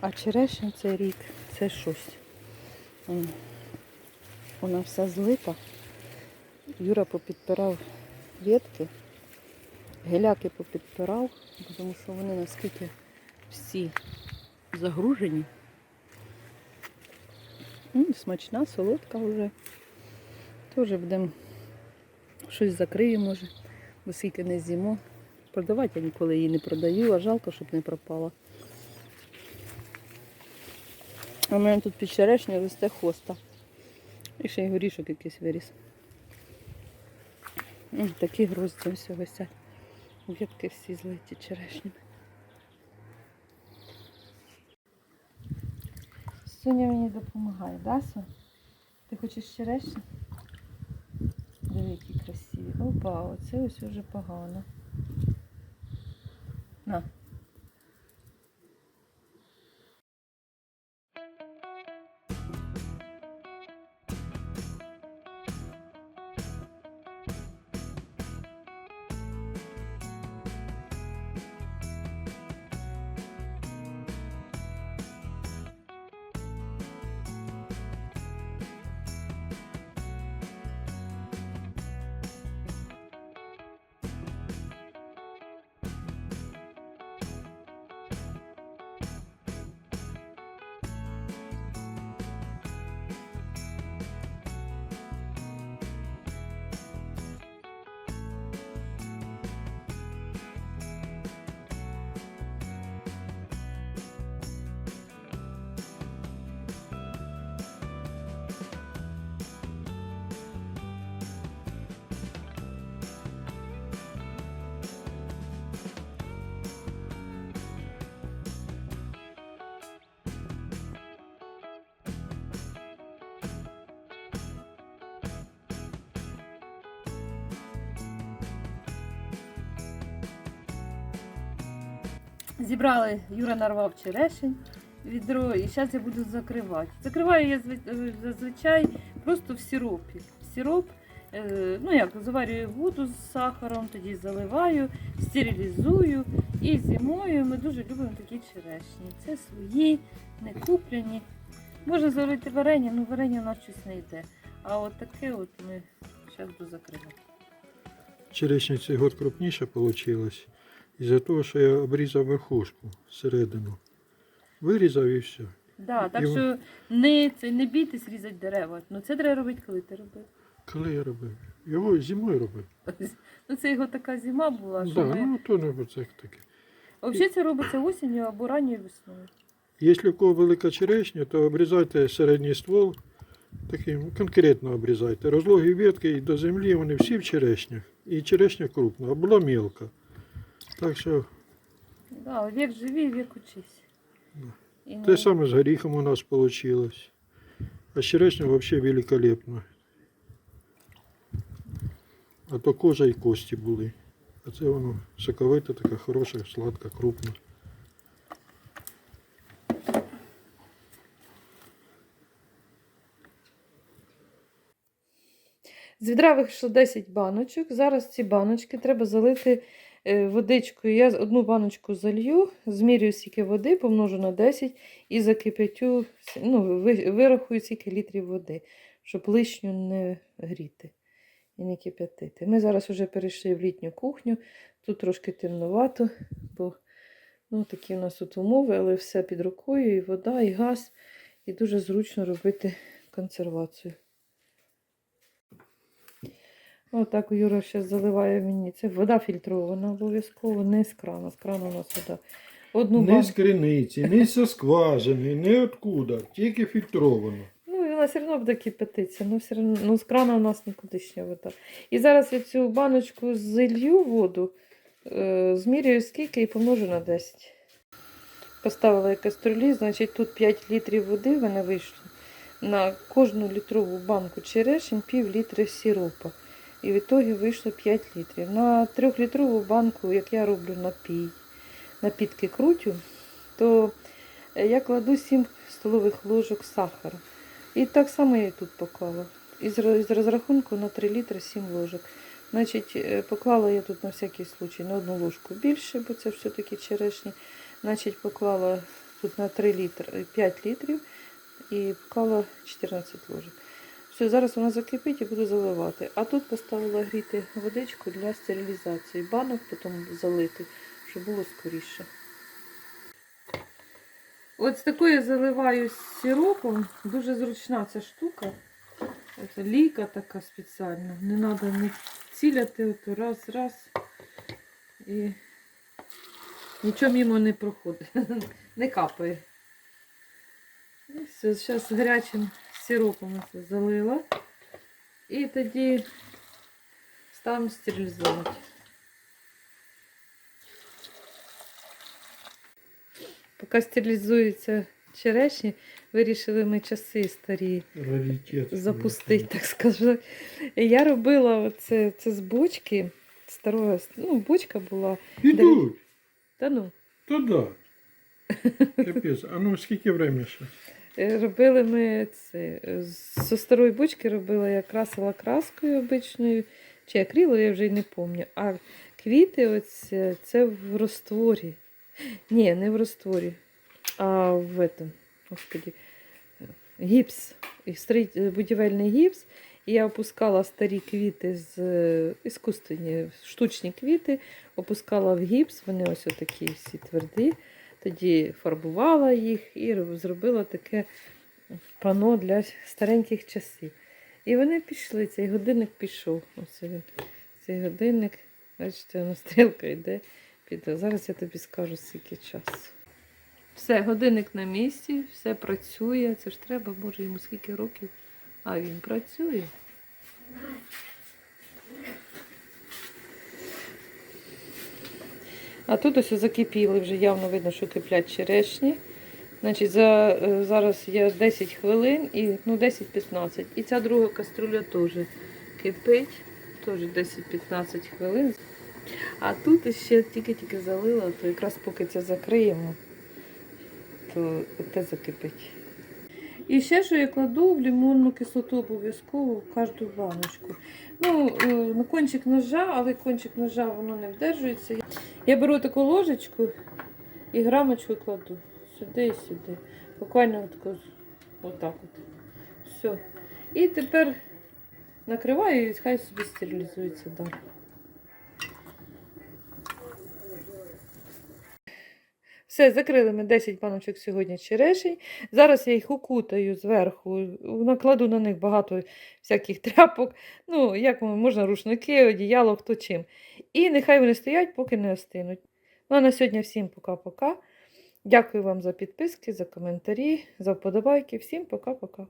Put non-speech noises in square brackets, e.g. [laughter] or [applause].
А черешня цей рік це щось. Вона вся злита. Юра попідпирав ветки, геляки попідпирав, тому що вони наскільки всі загружені. Смачна, солодка вже. Теж будемо щось закриємо, може, бо скільки не з'їмо. Продавати я ніколи її не продаю, а жалко, щоб не пропала. А в мене тут під черешнею росте хоста. І ще й горішок якийсь виріс. Такі грозді ось висять. Ветки всі злиті черешнями. Соня мені допомагає, да, Сонь? Ти хочеш черешню? Диви, які красиві. Опа, оце ось уже погано. На. Зібрали, Юра нарвав черешень, відро, і зараз я буду закривати. Закриваю я е, зазвичай просто в сиропі. В сироп, е, ну як, заварюю воду з сахаром, тоді заливаю, стерилізую і зимою ми дуже любимо такі черешні. Це свої, не куплені. Можна заварити варення, ну варення у нас щось не йде. А от таке от ми зараз буду закривати. Черешня цей год крупніша вийшла. Із-за того, що я обрізав верхушку середину. Вирізав і все. Да, так І- що не, це, не бійтесь різати дерева. Ну це треба робити, коли ти робив. Коли я робив? Його зимою робив. [laughs] Ну це його така зима була, що да, ми... ну то не це таке. Взагалі це робиться осінню або ранньою весною. Якщо в кого велика черешня, то обрізайте середній ствол, таким конкретно обрізайте. Розлогі ветки і до землі вони всі в черешнях. І черешня крупна, а була мілка. Так що Да, вік живі, вік учись. Не- те саме з горіхом у нас вийшло. А черешня взагалі великолепна. А то кожа і кості були. А це воно соковита, така хороша, сладка, крупна. З відра вийшло 10 баночок. Зараз ці баночки треба залити водичкою. Я одну баночку залью, змірюю скільки води, помножу на 10 і закип'ятю, ну, вирахую скільки літрів води, щоб лишню не гріти і не кип'ятити. Ми зараз вже перейшли в літню кухню. Тут трошки темновато, бо ну, такі у нас тут умови, але все під рукою, і вода, і газ, і дуже зручно робити консервацію. Отак Юра ще заливає мені. Це вода фільтрована обов'язково, не з крана. З крана у нас вода. Одну Не банку. з криниці, не зі скважини, не откуда, тільки фільтровано. Ну, і вона все одно буде кипятитися, ну, все одно, ну, з крана у нас нікудишня вода. І зараз я цю баночку зілью воду, е, змірюю скільки і помножу на 10. Поставила я каструлі, значить тут 5 літрів води в мене вийшло. На кожну літрову банку черешень пів літри сиропа. І в ітогі вийшло 5 літрів. На 3-літрову банку, як я роблю напій, напітки крутю, то я кладу 7 столових ложок сахару. І так само я і тут поклала. Із, розрахунку на 3 літри 7 ложок. Значить, е, поклала я тут на всякий случай на одну ложку більше, бо це все-таки черешні. Значить, поклала тут на 3 літри, 5 літрів і вклала 14 ложок. Все, зараз вона закипить і буду заливати. А тут поставила гріти водичку для стерилізації. Банок потім залити, щоб було скоріше. От з такою заливаю з сиропом. Дуже зручна ця штука. Це лійка така спеціальна. Не треба не ціляти, раз, раз. І нічого мимо не проходить, [laughs] не капає. І все, зараз гарячим сиропом це залила. І тоді ставимо стерилізувати. Поки стерилізуються черешні, вирішили ми часи старі Раритет. запустити, так скажу. Я робила оце, це з бочки. Старої, ну, бочка була. Ідуть. Та ну. То да. Капець. А ну скільки времени ще? Е, Робили ми це. е, Зі старої бочки робила я красила краскою обичною, чи акрилою, я вже й не пам'ятаю. А квіти оце, це в розтворі. Ні, не в розтворі, а в этом, господі, гіпс. Е, будівельний гіпс. І я опускала старі квіти з іскусственні, штучні квіти, опускала в гіпс, вони ось такі всі тверді. Тоді фарбувала їх і зробила таке пано для стареньких часів. І вони пішли, цей годинник пішов. Ось він. Цей годинник, бачите, стрілка йде. Під... Зараз я тобі скажу, скільки часу. Все, годинник на місці, все працює. Це ж треба, боже, йому скільки років. А він працює. А тут ось закипіли, вже явно видно, що киплять черешні. Значить, за, е, зараз є 10 хвилин і ну, 10-15. І ця друга каструля теж кипить, теж 10-15 хвилин. А тут ще тільки-тільки залила, то якраз поки це закриємо, то те закипить. І ще що я кладу в лимонну кислоту обов'язково в кожну баночку. Ну, е, на кончик ножа, але кончик ножа воно не вдержується. Я беру таку ложечку і грамочку кладу сюди і сюди. Буквально отак от. Все. І тепер накриваю і хай собі стерилізується далі. Все, закрили ми 10 баночок сьогодні черешень. Зараз я їх укутаю зверху, накладу на них багато всяких тряпок. Ну, як можна рушники, одіяло, хто чим. І нехай вони стоять, поки не остинуть. Ну а на сьогодні всім пока-пока. Дякую вам за підписки, за коментарі, за вподобайки. Всім пока-пока.